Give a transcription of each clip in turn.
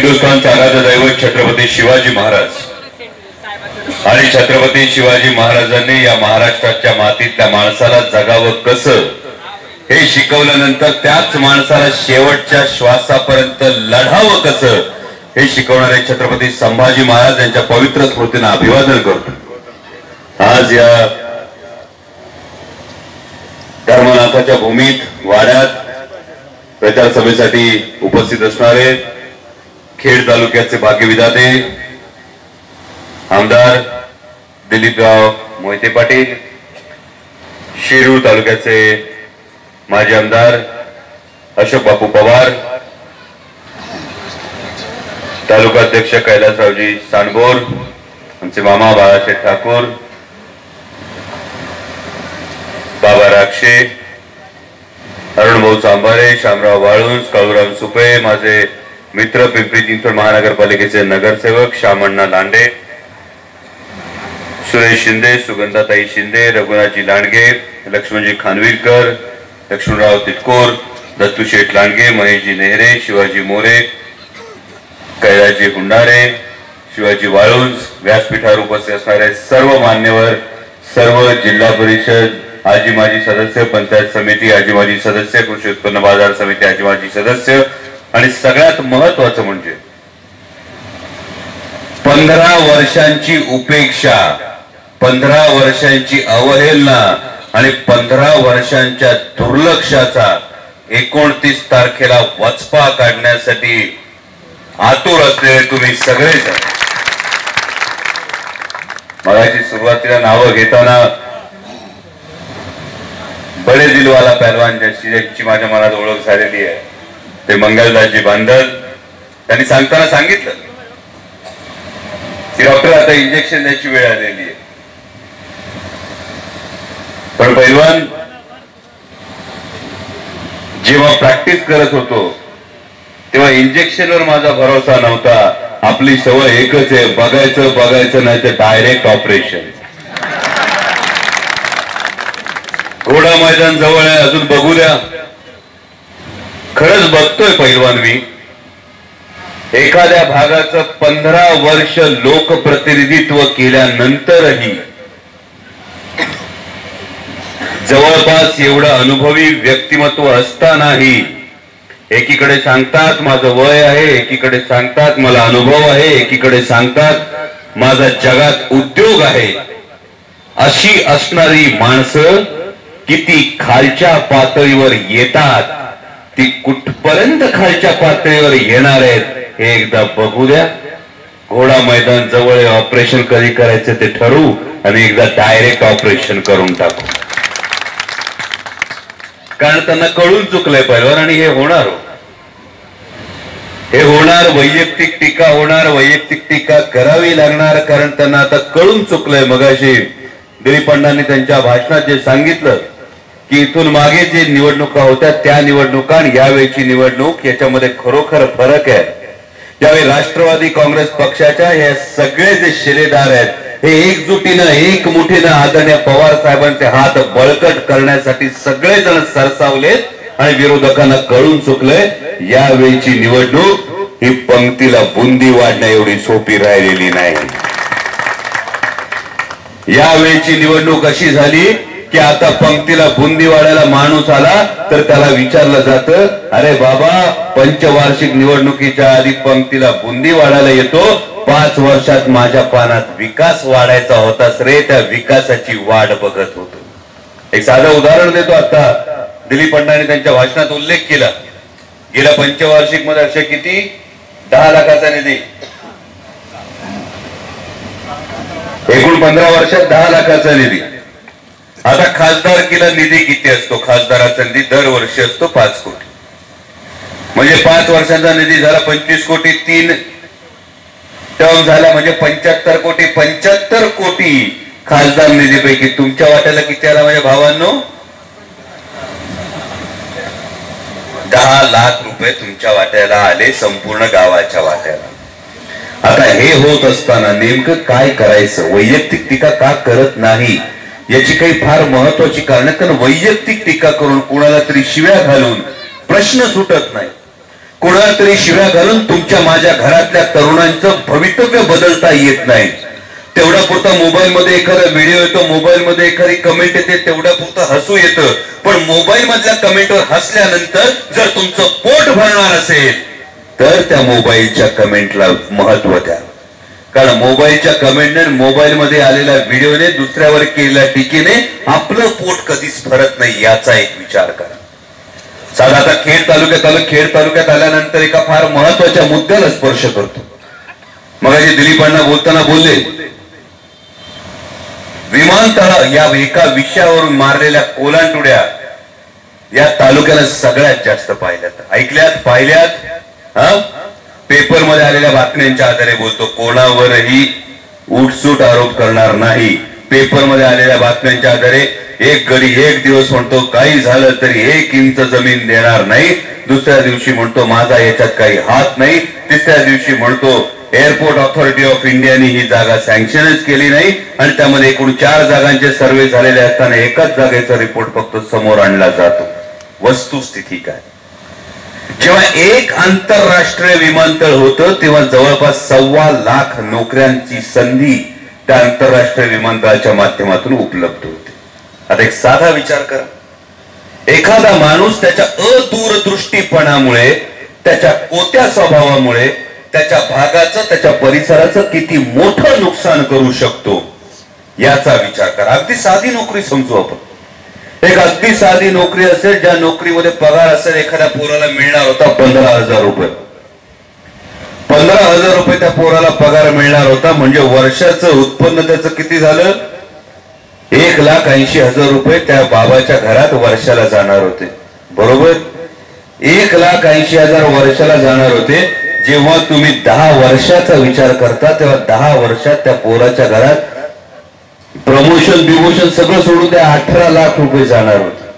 हिंदुस्थानचे आराध्य दैवत छत्रपती शिवाजी महाराज. आणि छत्रपती शिवाजी महाराजांनी या महाराष्ट्राच्या मातीतल्या माणसाला जगावं कसं? हे शिकवल्यानंतर त्याच माणसाला शेवटच्या श्वासापर्यंत लढावं कसं? हे शिकवणारे छत्रपती संभाजी महाराज यांच्या पवित्र स्मृतींना अभिवादन करतो. आज या धर्मनाथाच्या भूमीत वाड्यात प्रचार सभेसाठी उपस्थित असणारे खेड तालुक्याचे भाग्यविधाते आमदार दिलीपराव मोहिते पाटील शिरूर तालुक्याचे माजी आमदार अशोक बापू पवार तालुका अध्यक्ष कैलासरावजी सांडबोर आमचे मामा बाळासाहेब ठाकूर बाबा राक्षे अरुण भाऊ चांभारे शामराव वाळुंज काळूराम सुपे माझे मित्र पिंपरी चिंचवड महानगरपालिकेचे नगरसेवक श्यामण्णा लांडे सुरेश शिंदे सुगंधाताई शिंदे रघुनाथजी लांडगे लक्ष्मणजी खानविलकर लक्ष्मणराव तिटकोर दत्तू शेठ लांडगे महेशजी नेहरे शिवाजी मोरे कैलासजी हुंडारे शिवाजी वाळुंज व्यासपीठावर उपस्थित असणारे सर्व मान्यवर सर्व जिल्हा परिषद आजी माजी सदस्य पंचायत समिती आजी माजी सदस्य कृषी उत्पन्न बाजार समिती आजी माजी सदस्य आणि सगळ्यात महत्वाचं म्हणजे पंधरा वर्षांची उपेक्षा पंधरा वर्षांची अवहेलना आणि पंधरा वर्षांच्या दुर्लक्षाचा एकोणतीस तारखेला वचपा काढण्यासाठी आतुर असलेले तुम्ही सगळेजण. मगाची सुरुवातीला नावं घेताना बडे दिलवाला पहलवान ज्याची ज्यांची माझ्या मनात ओळख झालेली आहे. ते मंगलदासजी बांधल. त्यांनी सांगताना सांगितलं की डॉक्टर आता इंजेक्शन द्यायची वेळ आलेली आहे. पण पैलवान जेव्हा प्रॅक्टिस करत होतो तेव्हा इंजेक्शनवर माझा भरोसा नव्हता. आपली सवय एकच आहे बघायचं बघायचं नाही तर डायरेक्ट ऑपरेशन घोडा मैदान जवळ आहे अजून बघू द्या. खरंच बघतोय पैलवान मी. एखाद्या भागाचं पंधरा वर्ष लोकप्रतिनिधित्व केल्यानंतरही जवळपास एवढं अनुभवी व्यक्तिमत्व असतानाही एकीकडे सांगतात माझं वय आहे एकीकडे सांगतात मला अनुभव आहे एकीकडे सांगतात माझा जगात उद्योग आहे. अशी असणारी माणसं किती खालच्या पातळीवर येतात ती कुठपर्यंत खालच्या पातळीवर येणार आहेत हे एकदा बघू द्या. घोडा मैदान जवळ ऑपरेशन कधी करायचं ते ठरवू आणि एकदा डायरेक्ट ऑपरेशन करून टाकू. कारण त्यांना कळून चुकलंय पहिल्यावर आणि हे होणार हो. हे होणार वैयक्तिक टीका होणार वैयक्तिक टीका करावी लागणार कारण त्यांना आता कळून चुकलंय मगाशी. दिलीप अण्णांनी त्यांच्या भाषणात जे सांगितलं की इथून मागे जे निवडणुका होत्या त्या निवडणुका आणि यावेळीची निवडणूक याच्यामध्ये खरोखर फरक आहे. त्यावेळी राष्ट्रवादी काँग्रेस पक्षाच्या हे सगळे जे शिलेदार आहेत हे एकजुटीनं एक मुठीनं आदरणीय पवार साहेबांचे हात बळकट करण्यासाठी सगळेजण सरसावलेत आणि विरोधकांना कळून चुकलंय यावेळीची निवडणूक ही पंक्तीला बुंदी वाढण्या एवढी सोपी राहिलेली नाही. यावेळीची निवडणूक अशी झाली की आता पंक्तीला बुंदी वाढायला माणूस आला तर त्याला विचारलं जातं अरे बाबा पंचवार्षिक निवडणुकीच्या आधी पंक्तीला बुंदी वाढायला येतो. पाच वर्षात माझ्या पानात विकास वाढायचा होता रे त्या विकासाची वाढ बघत होतो. एक साधं उदाहरण देतो आता. दिलीप अण्णांनी त्यांच्या भाषणात उल्लेख केला. गेल्या पंचवार्षिकमध्ये असे किती? दहा लाखाचा निधी. एकूण पंधरा वर्षात दहा लाखाचा निधी. आता खासदारकीला निधी किती असतो? खासदाराचा निधी दरवर्षी असतो पाच कोटी. म्हणजे पाच वर्षांचा निधी झाला पंचवीस कोटी तीन टर्म झाला म्हणजे पंच्याहत्तर कोटी. पंच्याहत्तर कोटी खासदार निधीपैकी. तुमच्या वाट्याला किती आला माझ्या भावांनो? दहा लाख रुपये तुमच्या वाट्याला आले संपूर्ण गावाच्या वाट्याला. आता हे होत असताना नेमकं काय करायचं? वैयक्तिक टीका का करत नाही? याची काही फार महत्वाची कारण कारण वैयक्तिक टीका करून कोणाला तरी शिव्या घालून प्रश्न सुटत नाही. कोणाला तरी शिव्या घालून तुमच्या माझ्या घरातल्या तरुणांचं भवितव्य बदलता येत नाही. तेवढा पुरता मोबाईल मध्ये एखादा व्हिडिओ येतो मोबाईल मध्ये एखादी कमेंट येते तेवढ्या पुरता हसू येतं. पण मोबाईल मधल्या कमेंटवर हसल्यानंतर जर तुमचं पोट भरणार असेल तर त्या मोबाईलच्या कमेंटला महत्त्व द्या. कारण मोबाईलच्या कमेंटने मोबाईल मध्ये आलेल्या व्हिडिओने दुसऱ्यावर केलेल्या टीकेने आपलं पोट कधीच भरत नाही याचा एक विचार करा. साधा आता खेड तालुक्यात आलो खेड तालुक्यात आल्यानंतर एका फार महत्त्वाच्या मुद्द्याला स्पर्श करतो. मग दिलीप बोलताना बोलले विमानतळ या एका विषयावरून मारलेल्या कोलांटुड्या या तालुक्याला सगळ्यात जास्त पाहिल्यात. ऐकल्यात पाहिल्यात हा? पेपरमध्ये आलेल्या बातम्यांच्या आधारे बोलतो. कोणावरही उठसूट आरोप करणार नाही. पेपरमध्ये आलेल्या बातम्यांच्या आधारे एक घरी एक दिवस म्हणतो काही झालं तरी एक इंच जमीन देणार नाही. दुसऱ्या दिवशी म्हणतो माझा याच्यात काही हात नाही. तिसऱ्या दिवशी म्हणतो एअरपोर्ट ऑथॉरिटी ऑफ इंडियाने ही जागा सँक्शनच केली नाही. आणि त्यामध्ये एकूण चार जागांचे सर्वे झालेले असताना एकाच जागेचा रिपोर्ट फक्त समोर आणला जातो. वस्तुस्थिती काय? जेव्हा एक आंतरराष्ट्रीय विमानतळ होतं तेव्हा जवळपास सव्वा लाख नोकऱ्यांची संधी त्या आंतरराष्ट्रीय विमानतळाच्या माध्यमातून उपलब्ध होते. आता एक साधा विचार करा. एखादा माणूस त्याच्या अदूरदृष्टीपणामुळे त्याच्या कोत्या स्वभावामुळे त्याच्या भागाचं त्याच्या परिसराचं किती मोठं नुकसान करू शकतो याचा विचार करा. अगदी साधी नोकरी समजू आपण. एक अगदी साधी नोकरी असेल ज्या नोकरीमध्ये पगार असेल एखाद्या पोराला मिळणार होता पंधरा हजार रुपये. पंधरा हजार रुपये त्या पोराला पगार मिळणार होता म्हणजे वर्षाचं उत्पन्न त्याचं किती झालं? एक लाख ऐंशी हजार रुपये त्या बाबाच्या घरात वर्षाला जाणार होते. बरोबर? एक लाख ऐंशी हजार वर्षाला जाणार होते. जेव्हा तुम्ही दहा वर्षाचा विचार करता तेव्हा दहा वर्षात त्या पोराच्या घरात प्रमोशन बिमोशन सगळं सोडून त्या अठरा लाख रुपये जाणार होते.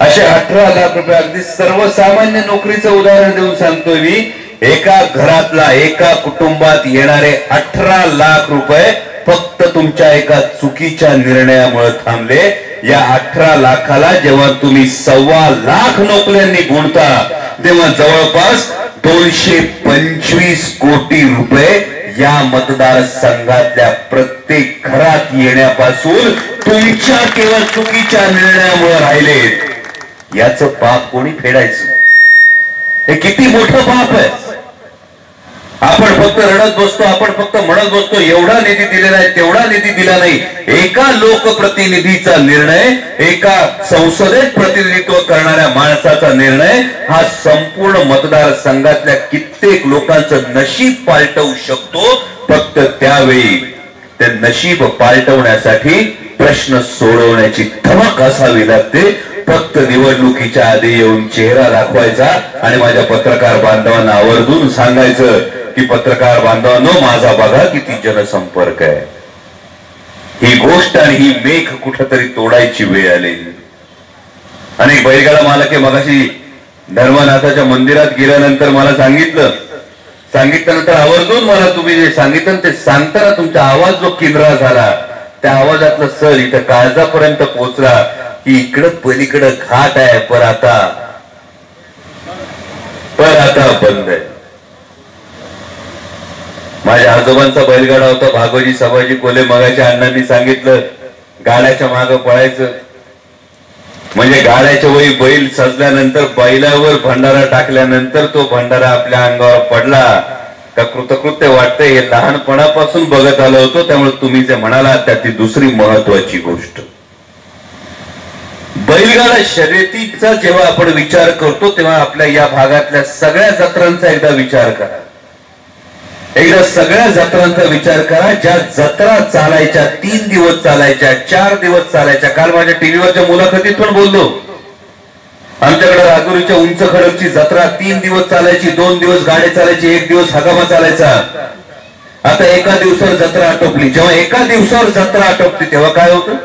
असे अठरा लाख रुपये अगदी सर्वसामान्य नोकरीचं उदाहरण देऊन सांगतोय मी. एका घरातला एका कुटुंबात येणारे अठरा लाख रुपये फक्त तुमच्या एका चुकीच्या निर्णयामुळे थांबले. या अठरा लाखाला जेव्हा तुम्ही सव्वा लाख नोकऱ्यांनी गुणता तेव्हा जवळपास दोनशे पंचवीस कोटी रुपये या मतदारसंघातल्या प्रत्येक घरात येण्यापासून तुमच्या केवळ चुकीच्या निर्णयामुळे राहिले. याच पाप कोणी फेडायचं? हे किती मोठं पाप आहे. आपण फक्त रडत बसतो आपण फक्त म्हणत बसतो एवढा निधी दिलेला आहे तेवढा निधी दिला नाही. एका लोकप्रतिनिधीचा निर्णय एका संसदेत प्रतिनिधित्व करणाऱ्या माणसाचा निर्णय हा संपूर्ण मतदारसंघातल्या कित्येक लोकांचं नशीब पालटवू शकतो. फक्त त्यावेळी ते नशीब पालटवण्यासाठी प्रश्न सोडवण्याची धमक असावी लागते. फक्त निवडणुकीच्या आधी येऊन चेहरा दाखवायचा आणि माझ्या पत्रकार बांधवांना आवर्जून सांगायचं की पत्रकार बांधवांनो माझा बघा किती जनसंपर्क आहे. ही गोष्ट आणि ही मेघ कुठंतरी तोडायची वेळ आली आणि बैलगाडा मालके मगाशी धर्मनाथाच्या मंदिरात गेल्यानंतर मला सांगितलं. सांगितल्यानंतर आवर्जून मला तुम्ही जे सांगितलं ते सांगताना तुमचा आवाज जो किंद्रा झाला त्या आवाजातलं सर इथं काळजापर्यंत पोहोचला की इकडं पलीकडं घाट आहे पर आता पर आता बंद आहे. आजोबांचा बैलगाडा होता भागोजी सभाजी कोले मगाच्या अण्णांनी सांगितलं गाड्याच्या माग पळायचं. म्हणजे गाड्याच्या वही बैल सजल्यानंतर बैलावर भंडारा टाकल्यानंतर तो भंडारा आपल्या अंगावर पडला. का कृतकृत्य वाटतंय हे लहानपणापासून बघत आलो होतो त्यामुळे तुम्ही जे म्हणाला त्यातली दुसरी महत्वाची गोष्ट. बैलगाडा शर्यतीचा जेव्हा आपण विचार करतो तेव्हा आपल्या या भागातल्या सगळ्या जत्रांचा एकदा विचार करा. एकदा सगळ्या जत्रांचा विचार करा ज्या जत्रा चालायच्या तीन दिवस चालायच्या चार दिवस चालायच्या. काल माझ्या टीव्हीवरच्या मुलाखतीत पण बोललो. आमच्याकडे राजुरीच्या उंच खडकची जत्रा तीन दिवस चालायची दोन दिवस गाडी चालायची एक दिवस हगामा चालायचा. आता एका दिवसावर जत्रा आटोपली. जेव्हा एका दिवसावर जत्रा आटोपली तेव्हा काय होतं?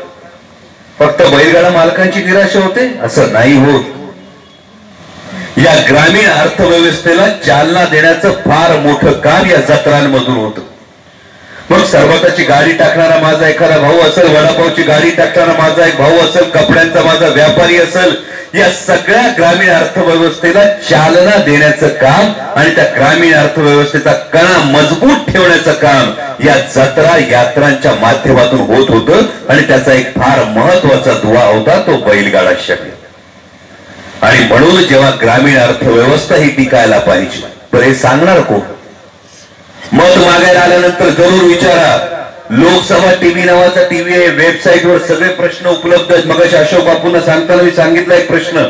फक्त बैलगाडा मालकांची निराशा होते? असं नाही होत. या ग्रामीण अर्थव्यवस्थेला चालना देण्याचं फार मोठं काम या जत्रांमधून होतं. मग सरबताची गाडी टाकणारा माझा एखादा भाऊ असेल वडापावची गाडी टाकणारा माझा एक भाऊ असेल कपड्यांचा माझा व्यापारी असेल या सगळ्या ग्रामीण अर्थव्यवस्थेला चालना देण्याचं काम आणि त्या ग्रामीण अर्थव्यवस्थेचा कणा मजबूत ठेवण्याचं काम या जत्रा यात्रांच्या माध्यमातून होत होतं आणि त्याचा एक फार महत्त्वाचा दुवा होता तो बैलगाडा शर्यत. आणि म्हणून जेव्हा ग्रामीण अर्थव्यवस्था ही टिकायला पाहिजे तर हे सांगणार कोण? मत मागायला आल्यानंतर जरूर विचारा. लोकसभा टीव्ही नावाचा टीव्ही आहे वेबसाईटवर सगळे प्रश्न उपलब्ध आहेत. मग अशोक बापूंना सांगताना मी सांगितला एक प्रश्न.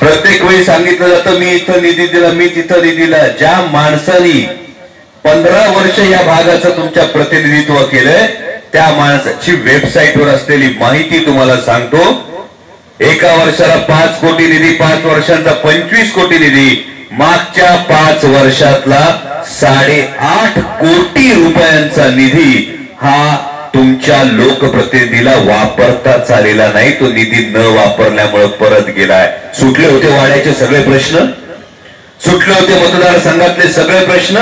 प्रत्येक वेळी सांगितलं जातं मी इथं निधी दिला मी तिथं निधीला ज्या माणसानी पंधरा वर्ष या भागाचं तुमच्या प्रतिनिधित्व केलंय त्या माणसाची वेबसाईटवर असलेली माहिती तुम्हाला सांगतो. एका वर्षाला पाच कोटी निधी पाच वर्षांचा पंचवीस कोटी निधी. मागच्या पाच वर्षातला साडेआठ कोटी रुपयांचा निधी हा तुमच्या लोकप्रतिनिधीला वापरता चालेला नाही. तो निधी न वापरल्यामुळे परत गेलाय. सुटले होते वाड्याचे सगळे प्रश्न? सुटले होते मतदारसंघातले सगळे प्रश्न?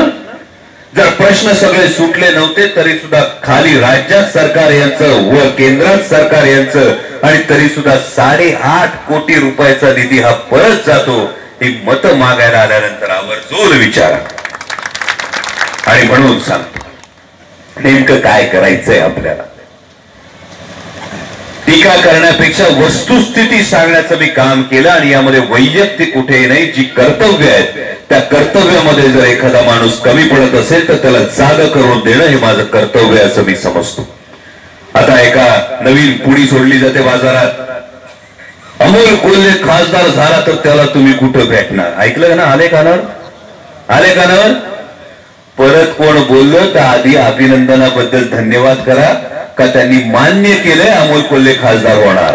जर प्रश्न सगळे सुटले नव्हते तरी सुद्धा खाली राज्यात सरकार यांचं व केंद्रात सरकार यांचं आणि तरी सुद्धा साडेआठ कोटी रुपयाचा निधी हा परत जातो ही मत मागायला आल्यानंतर आवर्जून विचारा. आणि म्हणून सांग नेमकं काय करायचंय आपल्याला? टीका करण्यापेक्षा वस्तुस्थिती सांगण्याचं मी काम केलं आणि यामध्ये वैयक्तिक कुठेही नाही जी कर्तव्य आहेत त्या कर्तव्यामध्ये जर एखादा माणूस कमी पडत असेल तर त्याला जाग करून देणं हे माझं कर्तव्य असं मी समजतो. आता एका नवीन पुडी सोडली जाते बाजारात. अमोल कोल्हे खासदार झाला तर त्याला तुम्ही कुठं भेटणार? ऐकलं का ना? आले कानावर? आले कानावर? परत कोण बोललं तर आधी अभिनंदनाबद्दल धन्यवाद करा का त्यांनी मान्य केलंय अमोल कोल्हे खासदार होणार?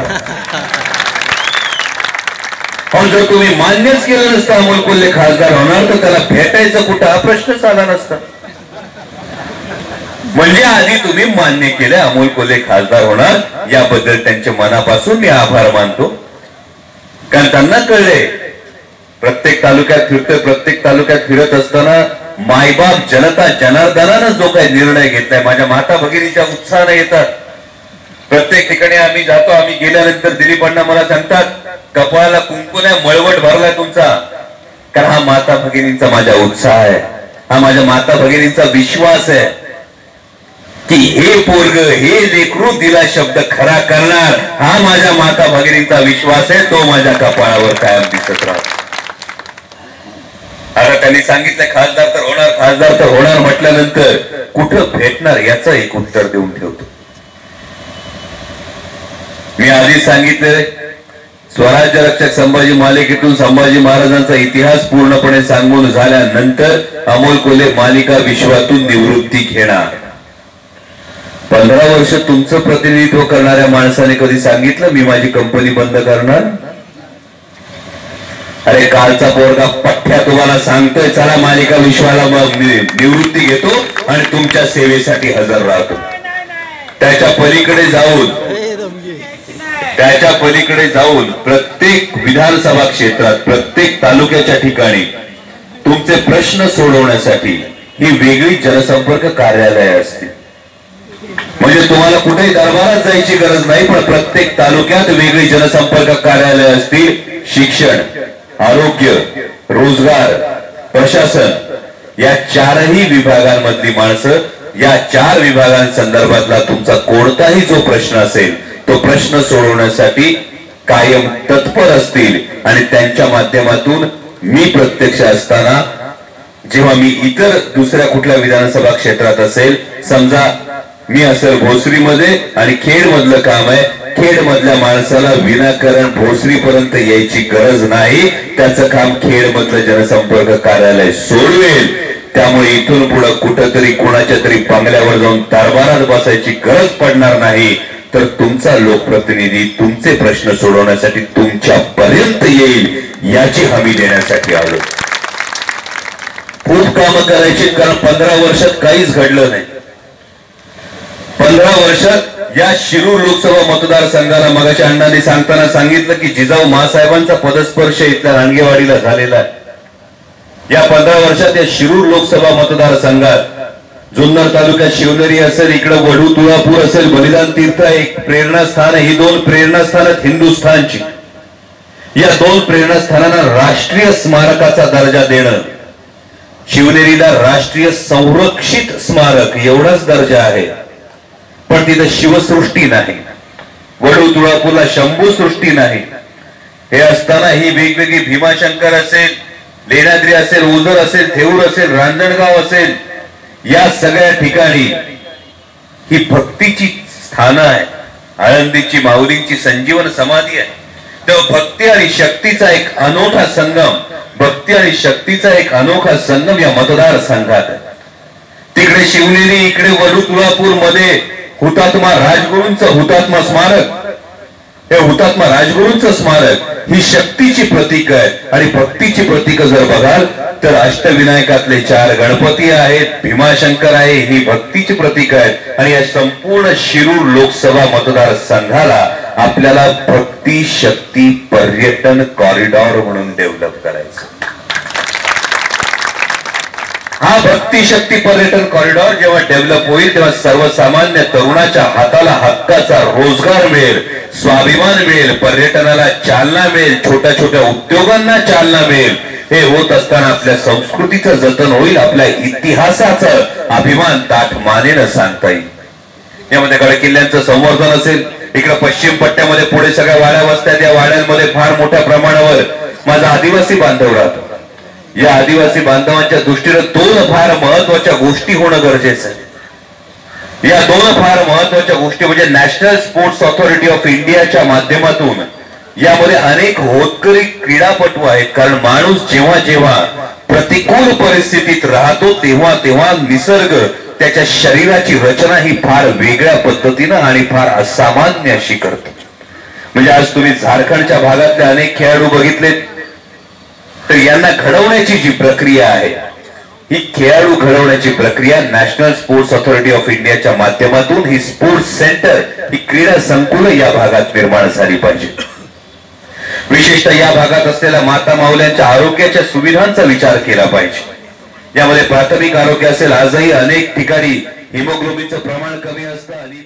पण जर तुम्ही मान्यच केलं नसतं अमोल कोल्हे खासदार होणार तर त्याला भेटायचं कुठं? हा प्रश्नच आला नसता. म्हणजे आधी तुम्ही मान्य केले अमोल कोल्हे खासदार होणार याबद्दल त्यांच्या मनापासून मी आभार मानतो. कारण त्यांना कळले प्रत्येक तालुक्यात फिरतोय प्रत्येक तालुक्यात फिरत असताना मायबाप जनता जनार्दनानं जो काही निर्णय घेतलाय माझ्या माता भगिनीच्या उत्साहाने येतात. प्रत्येक ठिकाणी आम्ही जातो आम्ही गेल्यानंतर दिलीप अण्णा मला सांगतात कपाळाला कुंकुल्या मळवट भरलाय तुमचा. कारण हा माता भगिनींचा माझा उत्साह आहे. हा माझ्या माता भगिनींचा विश्वास आहे. की हे पोरग हे लेकरू दिला शब्द खरा करणार हा माझ्या माता भगिनींचा विश्वास आहे तो माझ्या कपाळावर कायम दिसत राहतो. आता त्यांनी सांगितलं खासदार तर होणार खासदार तर होणार म्हटल्यानंतर कुठं भेटणार याच एक उत्तर देऊन ठेवतो. मी आधी सांगितलं स्वराज्य रक्षक संभाजी मालिकेतून संभाजी महाराजांचा इतिहास पूर्णपणे सांगून झाल्यानंतर अमोल कोले मालिका विश्वातून निवृत्ती घेणार. पंधरा वर्ष तुमचं प्रतिनिधित्व करणाऱ्या माणसाने कधी सांगितलं मी माझी कंपनी बंद करणार? अरे कालचा पोरगा पठ्ठ्या तुम्हाला सांगतोय चला मालिका विश्वाला निवृत्ती घेतो आणि तुमच्या सेवेसाठी हजर राहतो. त्याच्या पलीकडे जाऊन त्याच्या पलीकडे जाऊन प्रत्येक विधानसभा क्षेत्रात प्रत्येक तालुक्याच्या ठिकाणी तुमचे प्रश्न सोडवण्यासाठी ही वेगळी जनसंपर्क कार्यालय असतील म्हणजे तुम्हाला कुठेही दरबारात जायची गरज नाही पण प्रत्येक तालुक्यात वेगळी जनसंपर्क कार्यालय असतील. शिक्षण आरोग्य रोजगार प्रशासन या चारही विभागांमधली माणसं या चार विभागांसंदर्भातला तुमचा कोणताही जो प्रश्न असेल तो प्रश्न सोडवण्यासाठी कायम तत्पर असतील. आणि त्यांच्या माध्यमातून मी प्रत्यक्ष असताना जेव्हा मी इतर दुसऱ्या कुठल्या विधानसभा क्षेत्रात असेल समजा मी असेल भोसरीमध्ये आणि खेड मधलं काम आहे खेड मधल्या माणसाला विनाकारण भोसरी पर्यंत यायची गरज नाही त्याचं काम खेड मधलं जनसंपर्क कार्यालय सोडवेल. त्यामुळे इथून पुढे कुठंतरी कोणाच्या तरी बंगल्यावर जाऊन दरबारात बसायची गरज पडणार नाही. तर तुमचा लोकप्रतिनिधी तुमचे प्रश्न सोडवण्यासाठी तुमच्या पर्यंत येईल याची हमी देण्यासाठी आलो. खूप काम करायची कारण पंधरा वर्षात काहीच घडलं नाही. पंधरा वर्षात या शिरूर लोकसभा मतदारसंघाला मगाच्या अण्णांनी सांगताना सांगितलं की जिजाऊ महासाहेबांचा पदस्पर्श इथल्या रांगेवाडीला झालेला आहे. या पंधरा वर्षात या शिरूर लोकसभा मतदारसंघात जुन्नर तालुक्यात शिवनेरी असेल इकडे वडू तुळापूर असेल बलिदान तीर्थ एक प्रेरणास्थान ही दोन प्रेरणास्थान हिंदुस्थानची. या दोन प्रेरणास्थानांना राष्ट्रीय स्मारकाचा दर्जा देणं. शिवनेरीला राष्ट्रीय संरक्षित स्मारक एवढाच दर्जा आहे. पण तिथं शिवसृष्टी नाही. वडू तुळापूरला शंभू सृष्टी नाही. हे असताना ही वेगवेगळी भीमाशंकर असेल लेणाद्री असेल ओझर असेल थेऊर असेल रांजणगाव असेल या सगळ्या ठिकाणी ही भक्तीची स्थानं आहे आळंदीची माऊलींची संजीवन समाधी आहे. तेव्हा भक्ती आणि शक्तीचा एक अनोखा संगम भक्ती आणि शक्तीचा एक अनोखा संगम या मतदारसंघात आहे. तिकडे शिवनेरी इकडे वरुतुळापूरमध्ये हुतात्मा राजगुरूंचं हुतात्मा स्मारक हे हुतात्मा राजगुरूंचं स्मारक ही शक्तीची प्रतीक आहे. आणि भक्तीची प्रतीक जर बघाल तर अष्टविनायकातले चार गणपती आहेत भीमाशंकर आहे ही भक्तीची प्रतीक आहेत. आणि या संपूर्ण शिरूर लोकसभा मतदारसंघाला आपल्याला भक्ती शक्ती पर्यटन कॉरिडॉर म्हणून डेव्हलप करायचं हा भक्ती शक्ती पर्यटन कॉरिडॉर जेव्हा डेव्हलप होईल तेव्हा सर्वसामान्य तरुणाच्या हाताला हक्काचा रोजगार मिळेल स्वाभिमान मिळेल पर्यटनाला चालना मिळेल छोट्या छोट्या उद्योगांना चालना मिळेल. हे होत असताना आपल्या संस्कृतीचं जतन होईल आपल्या इतिहासाचं अभिमान ताठ मानेनं सांगता येईल. यामध्ये गडकिल्ल्यांचं संवर्धन असेल. इकडे पश्चिम पट्ट्यामध्ये पुढे सगळ्या वाड्या वस्त्यात या वाड्यांमध्ये फार मोठ्या प्रमाणावर माझा आदिवासी बांधव राहतो. या आदिवासी बांधवांच्या दृष्टीनं दोन फार महत्त्वाच्या गोष्टी होणं गरजेचं आहे. या दोन फार महत्त्वाच्या गोष्टी म्हणजे नॅशनल स्पोर्ट्स ऑथॉरिटी ऑफ इंडियाच्या माध्यमातून यामध्ये अनेक होतकरी क्रीडापटू आहेत. कारण माणूस जेव्हा जेव्हा प्रतिकूल परिस्थितीत राहतो तेव्हा तेव्हा निसर्ग त्याच्या शरीराची रचना ही फार वेगळ्या पद्धतीनं आणि फार असामान्य अशी करतो. म्हणजे आज तुम्ही झारखंडच्या भागातले अनेक खेळाडू बघितलेत. तर यांना घडवण्याची जी प्रक्रिया आहे ही खेळाडू घडवण्याची प्रक्रिया नॅशनल स्पोर्ट्स ऑथॉरिटी ऑफ इंडियाच्या माध्यमातून ही स्पोर्ट्स सेंटर ही क्रीडा संकुल या भागात निर्माण झाली पाहिजे. विशेषतः या भागात असलेल्या माता माऊल्यांच्या आरोग्याच्या सुविधांचा विचार केला पाहिजे. यामध्ये प्राथमिक आरोग्य असेल आजही अनेक ठिकाणी हिमोग्लोबिनचं प्रमाण कमी असतं आणि